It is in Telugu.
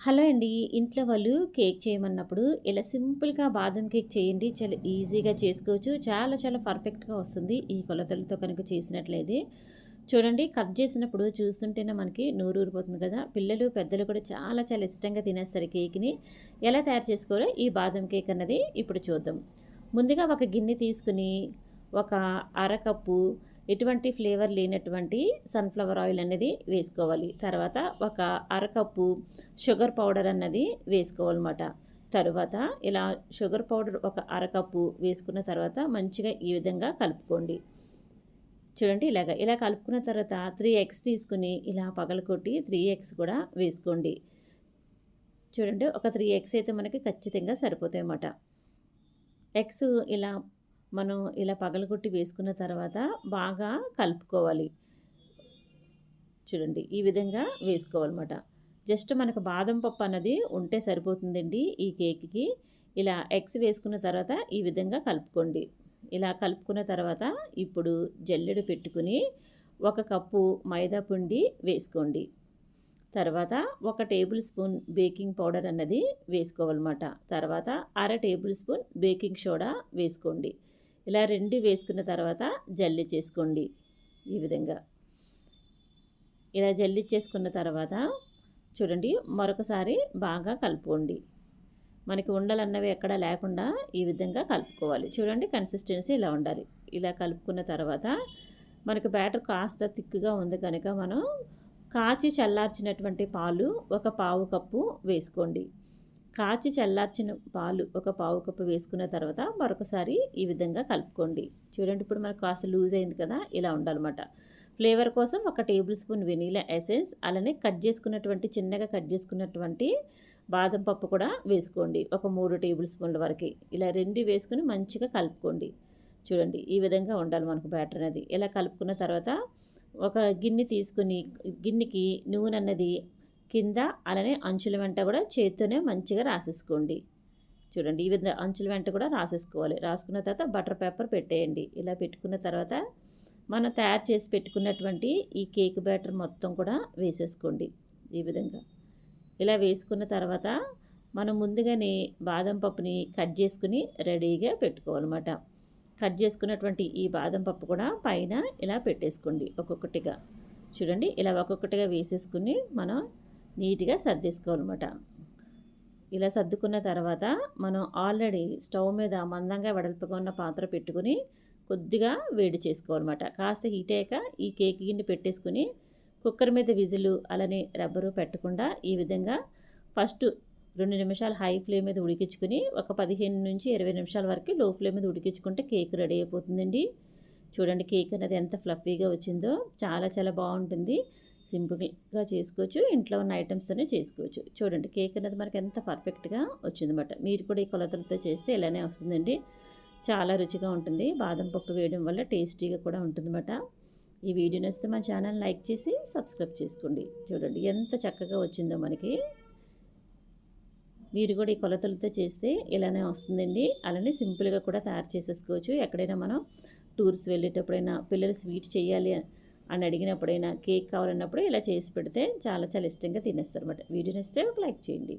హలో అండి. ఇంట్లో వాళ్ళు కేక్ చేయమన్నప్పుడు ఇలా సింపుల్‌గా బాదం కేక్ చేయండి. చాలా ఈజీగా చేసుకోవచ్చు. చాలా చాలా పర్ఫెక్ట్‌గా వస్తుంది. ఈ కొలతలతో కనుక చేసినట్లయితే. చూడండి కట్ చేసినప్పుడు చూస్తుంటేనే మనకి నోరూరిపోతుంది కదా! పిల్లలు, పెద్దలు కూడా చాలా చాలా ఇష్టంగా తినేస్తారు కేక్‌ని. ఎలా తయారు చేసుకోవాలో ఈ బాదం కేక్ అన్నది ఇప్పుడు చూద్దాం. ముందుగా ఒక గిన్నె తీసుకుని ఒక అరకప్పు ఎటువంటి ఫ్లేవర్ లేనటువంటి సన్‌ఫ్లవర్ ఆయిల్ అనేది వేసుకోవాలి. తర్వాత ఒక అరకప్పు షుగర్ పౌడర్ అన్నది వేసుకోవాలన్నమాట. తరువాత ఇలా షుగర్ పౌడర్ ఒక అరకప్పు వేసుకున్న తర్వాత మంచిగా ఈ విధంగా కలుపుకోండి. చూడండి ఇలాగ. ఇలా కలుపుకున్న తర్వాత త్రీ ఎగ్స్ తీసుకొని ఇలా పగలకొట్టి త్రీ ఎగ్స్ కూడా వేసుకోండి. చూడండి ఒక త్రీ ఎగ్స్ అయితే మనకి ఖచ్చితంగా సరిపోతాయి అన్నమాట ఎగ్స్ ఇలా మనం ఇలా పగలగొట్టి వేసుకున్న తర్వాత బాగా కలుపుకోవాలి. చూడండి ఈ విధంగా వేసుకోవాలన్నమాట. జస్ట్ మనకు బాదం పప్పు అన్నది ఉంటే సరిపోతుందండి ఈ కేక్‌కి. ఇలా ఎగ్స్ వేసుకున్న తర్వాత ఈ విధంగా కలుపుకోండి. ఇలా కలుపుకున్న తర్వాత ఇప్పుడు జల్లెడు పెట్టుకుని ఒక కప్పు మైదా పిండి వేసుకోండి. తర్వాత ఒక టేబుల్ స్పూన్ బేకింగ్ పౌడర్ అన్నది వేసుకోవాలన్నమాట. తర్వాత అర టేబుల్ స్పూన్ బేకింగ్ సోడా వేసుకోండి. ఇలా రెండు వేసుకున్న తర్వాత జల్లించేసుకోండి. ఈ విధంగా. ఇలా జల్లించేసుకున్న తర్వాత చూడండి మరొకసారి బాగా కలుపుకోండి. మనకి ఉండలన్నవి ఎక్కడా లేకుండా ఈ విధంగా కలుపుకోవాలి. చూడండి కన్సిస్టెన్సీ ఇలా ఉండాలి. ఇలా కలుపుకున్న తర్వాత మనకు బ్యాటర్ కాస్త థిక్‌గా ఉంది కనుక మనం కాచి చల్లార్చినటువంటి పాలు ఒక పావు కప్పు వేసుకోండి. కాచి చల్లార్చిన పాలు ఒక పావు కప్పు వేసుకున్న తర్వాత మరొకసారి ఈ విధంగా కలుపుకోండి. చూడండి ఇప్పుడు మనకు కాస్త లూజ్ అయింది కదా! ఇలా ఉండాలన్నమాట. ఫ్లేవర్ కోసం ఒక టేబుల్ స్పూన్ వెనీలా ఎసెన్స్ అలానే కట్ చేసుకున్నటువంటి చిన్నగా కట్ చేసుకున్నటువంటి బాదం పప్పు కూడా వేసుకోండి. ఒక మూడు టేబుల్ స్పూన్ల వరకు ఇలా రెండు వేసుకుని మంచిగా కలుపుకోండి. చూడండి ఈ విధంగా ఉండాలి మనకు బ్యాటర్ అనేది. ఇలా కలుపుకున్న తర్వాత ఒక గిన్నె తీసుకొని గిన్నెకి నూనె అన్నది కింద అలానే అంచుల వెంట కూడా చేత్తోనే మంచిగా రాసేసుకోండి. చూడండి ఈ విధంగా అంచుల వెంట కూడా రాసేసుకోవాలి. రాసుకున్న తర్వాత బటర్ పేపర్ పెట్టేయండి. ఇలా పెట్టుకున్న తర్వాత మనం తయారు చేసి పెట్టుకున్నటువంటి ఈ కేక్ బ్యాటర్ మొత్తం కూడా వేసేసుకోండి. ఈ విధంగా. ఇలా వేసుకున్న తర్వాత మనం ముందుగానే బాదం పప్పుని కట్ చేసుకుని రెడీగా పెట్టుకోవాలన్నమాట. కట్ చేసుకున్నటువంటి ఈ బాదం పప్పు కూడా పైన ఇలా పెట్టేసుకోండి ఒక్కొక్కటిగా. చూడండి ఇలా ఒక్కొక్కటిగా వేసేసుకొని మనం నీట్‌గా సర్దేసుకోవాలన్నమాట. ఇలా సర్దుకున్న తర్వాత మనం ఆల్రెడీ స్టవ్ మీద మందంగా వెడల్పుగా ఉన్న పాత్ర పెట్టుకొని కొద్దిగా వేడి చేసుకోవాలన్నమాట. కాస్త హీట్ అయ్యాక ఈ కేక్ గిన్నె పెట్టేసుకొని కుక్కర్ మీద విజిల్ అలానే రబ్బరు పెట్టకుండా ఈ విధంగా ఫస్ట్ రెండు నిమిషాలు హై ఫ్లేమ్ మీద ఉడికించుకొని ఒక 15-20 నిమిషాల వరకు లో ఫ్లేమ్ మీద ఉడికించుకుంటే కేక్ రెడీ అయిపోతుందండి. చూడండి కేక్ అనేది ఎంత ఫ్లఫీగా వచ్చిందో చాలా చాలా బాగుంటుంది సింపుల్‌గా చేసుకోవచ్చు. ఇంట్లో ఉన్న ఐటమ్స్తోనే చేసుకోవచ్చు. చూడండి కేక్ అనేది మనకి ఎంత పర్ఫెక్ట్‌గా వచ్చిందన్నమాట. మీరు కూడా ఈ కొలతలతో చేస్తే ఇలానే వస్తుందండి. చాలా రుచిగా ఉంటుంది. బాదం పప్పు వేయడం వల్ల టేస్టీగా కూడా ఉంటుందన్నమాట. ఈ వీడియో నచ్చితే మా ఛానల్ లైక్ చేసి సబ్స్క్రైబ్ చేసుకోండి. చూడండి ఎంత చక్కగా వచ్చిందో మనకి. మీరు కూడా ఈ కొలతలతో చేస్తే ఇలానే వస్తుందండి. అలానే సింపుల్‌గా కూడా తయారు చేసేసుకోవచ్చు. ఎక్కడైనా మనం టూర్స్ వెళ్ళేటప్పుడైనా పిల్లలు స్వీట్ చేయాలి అని అడిగినప్పుడైనా కేక్ కావాలన్నప్పుడు ఇలా చేసి పెడితే చాలా చాలా ఇష్టంగా తినేస్తారన్నమాట. వీడియో నచ్చితే ఒక లైక్ చేయండి.